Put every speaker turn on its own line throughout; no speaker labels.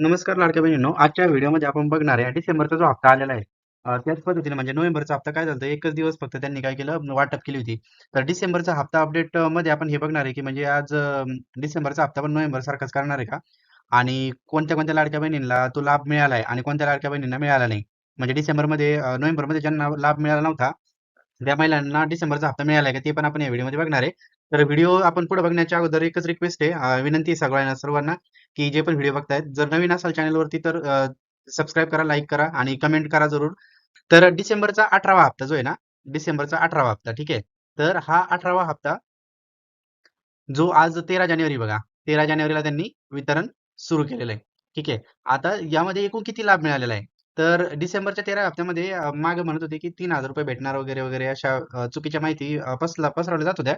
नमस्कार लाडक्या बहिणींनो. आजच्या व्हिडिओमध्ये आपण बघणार आहे डिसेंबरचा जो हप्ता आलेला आहे त्याच पद्धतीने म्हणजे नोव्हेंबरचा हप्ता काय झालं एकच दिवस फक्त त्यांनी काय केलं? वाटप केली होती. तर डिसेंबरचा हप्ता अपडेटमध्ये आपण हे बघणार आहे की म्हणजे आज डिसेंबरचा हप्ता पण नोव्हेंबर सारखाच करणार आहे का? आणि कोणत्या कोणत्या लाडक्या बहिणींना तो लाभ मिळाला आहे आणि कोणत्या लाडक्या बहिणींना मिळाला नाही? म्हणजे डिसेंबरमध्ये नोव्हेंबरमध्ये ज्यांना लाभ मिळाला नव्हता त्या महिलांना डिसेंबरचा हप्ता मिळाला आहे का ते पण आपण या व्हिडिओमध्ये बघणार आहे. तर व्हिडिओ आपण पुढे बघण्याच्या अगोदर एकच रिक्वेस्ट आहे. विनंती आहे सगळ्यांना सर्वांना की जे पण व्हिडिओ बघतायत जर नवीन असाल चॅनलवरती तर सबस्क्राईब करा लाईक करा आणि कमेंट करा जरूर. तर डिसेंबरचा अठरावा हप्ता जो आहे ना डिसेंबरचा अठरावा हप्ता ठीक आहे? तर हा अठरावा हप्ता जो आज तेरा जानेवारी बघा तेरा जानेवारीला त्यांनी वितरण सुरू केलेलं आहे ठीक आहे? आता यामध्ये एकूण किती लाभ मिळालेला आहे? तर डिसेंबरच्या तेरा हप्त्यामध्ये मागे म्हणत होते की तीन हजार रुपये भेटणार वगैरे वगैरे अशा अ, चुकीच्या माहिती अ, पसला पसरवल्या जात होत्या.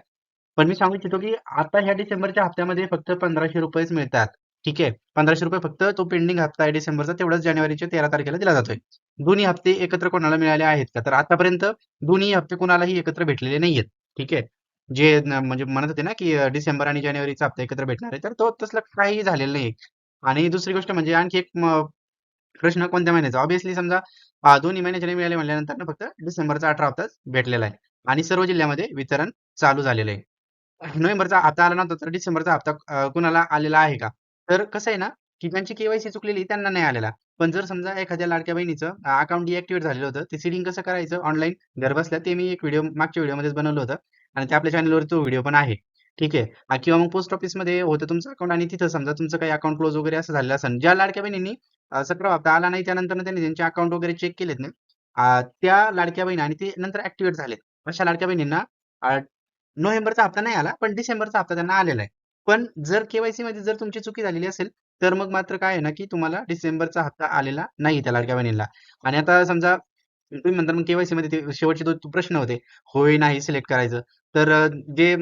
पण मी सांगू इच्छितो की आता ह्या डिसेंबरच्या हप्त्यामध्ये फक्त पंधराशे रुपयेच मिळतात. ठीक आहे? पंधराशे रुपये फक्त तो पेंडिंग हप्ता आहे डिसेंबरचा तेवढाच जानेवारीच्या तेरा तारखेला दिला जातोय. दोन्ही हप्ते एकत्र कोणाला मिळाले आहेत का? तर आतापर्यंत दोन्ही हप्ते कोणालाही एकत्र भेटलेले नाहीयेत. ठीक आहे? जे न- म्हणजे म्हणत होते ना की अ, डिसेंबर आणि जानेवारीचा हप्ता एकत्र भेटणार आहे तर तो तसलं काही झालेलं नाही आणि दुसरी गोष्ट म्हणजे आणखी एक म, प्रश्न कोणत्या महिन्याचा? ऑब्विसली समजा दोन्ही महिन्याचे नाही मिळाले म्हणल्यानंतर ना फक्त डिसेंबरचा अठरा हप्ताच भेटलेला आहे. आणि सर्व जिल्ह्यामध्ये वितरण चालू झालेलं आहे. नोव्हेंबरचा हप्ता आला नव्हता तर डिसेंबरचा हप्ता कुणाला आलेला आहे का? तर कसं आहे ना की ज्यांची केवायसी चुकलेली त्यांना नाही आलेला. पण जर समजा एखाद्या लाडक्या बहिणीचं अकाउंट डिॲक्टिव्हेट झालेलं होतं ते सिडिंग कसं करायचं? ऑनलाईन घर बसल्या ते मी एक व्हिडिओ मागच्या व्हिडिओमध्येच बनवलं होतं. आणि ते आपल्या चॅनलवर तो व्हिडिओ पण आहे. ठीक आहे. किंवा मग पोस्ट ऑफिसमध्ये होतं तुमचं अकाउंट आणि तिथं समजा तुमचं काही अकाउंट क्लोज वगैरे असं झालेलं असेल. ज्या लाडक्या बहिणींनी अ, सतरा हप्ता आला नाही त्यानंतर त्यांनी त्यांचे अकाउंट वगैरे चेक केलेत ना अ, त्या लाडक्या बहिणी आणि ते नंतर ऍक्टिवेट झालेत. अशा लाडक्या बहिणींना अ, नोव्हेंबरचा हप्ता नाही आला पण डिसेंबरचा हप्ता त्यांना आलेला आहे. पण जर केवायसी मध्ये जर तुमची चुकी झालेली असेल तर मग मात्र काय आहे ना की तुम्हाला डिसेंबरचा हप्ता आलेला नाही त्या लाडक्या बहिणींना. आणि आता समजा तुम्ही म्हणता मग केवायसी मध्ये ते शेवटचे दोन प्रश्न होते. होय नाही सिलेक्ट करायचं. तर अ, जे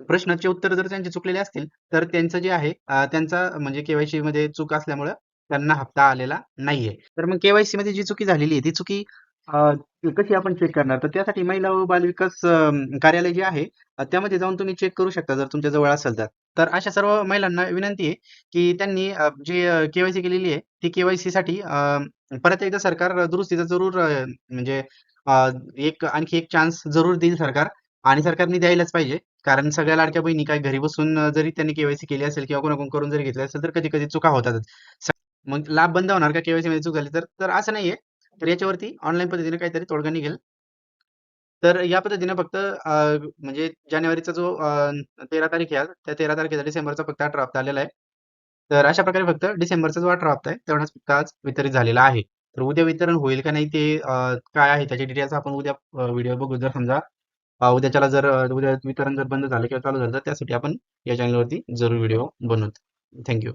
प्रश्नाचे उत्तर जर त्यांचे चुकलेले असतील तर त्यांचं जे आहे त्यांचा म्हणजे केवायसी मध्ये चूक असल्यामुळं त्यांना हप्ता आलेला नाहीये. तर मग केवायसी मध्ये जी चुकी झालेली आहे ती चुकी कशी आपण चेक करणार? तर त्यासाठी महिला व बालविकास कार्यालय जे आहे त्यामध्ये जाऊन तुम्ही चेक करू शकता जर तुमच्या जवळ असेल तर. तर अशा सर्व महिलांना विनंती आहे की त्यांनी जी केवायसी केलेली आहे ती केवायसी साठी परत एकदा सरकार दुरुस्तीचा जरूर म्हणजे एक आणखी एक चान्स जरूर देईल सरकार. आणि सरकारने द्यायलाच पाहिजे. कारण सगळ्या लाडक्या बहिणी काय घरी बसून जरी त्यांनी केवायसी केली असेल किंवा कोणाकोण करून जरी घेतली असेल तर कधी कधी चुका होतातच. मग लाभ बंद होणार का? केवायसी मध्ये चूक झाली तर तर असं नाहीये. तर याच्यावरती ऑनलाईन पद्धतीने काहीतरी तोडगा निघेल. तर या पद्धतीने फक्त म्हणजे जानेवारीचा जो तेरा तारीख आहे त्या तेरा तारखेचा डिसेंबरचा फक्त अठरा हप्ता आलेला आहे. तर अशा प्रकारे फक्त डिसेंबरचा जो अठरा हप्ता आहे तेवढाच फक्त आज वितरित झालेला आहे. तर उद्या वितरण होईल का नाही ते काय आहे त्याची डिटेल्स आपण उद्या व्हिडिओ बघू. जर समजा उद्याच्याला जर उद्या वितरण जर बंद झालं किंवा चालू झालं तर त्यासाठी आपण या चॅनलवरती जरूर व्हिडिओ बनवतो. थँक्यू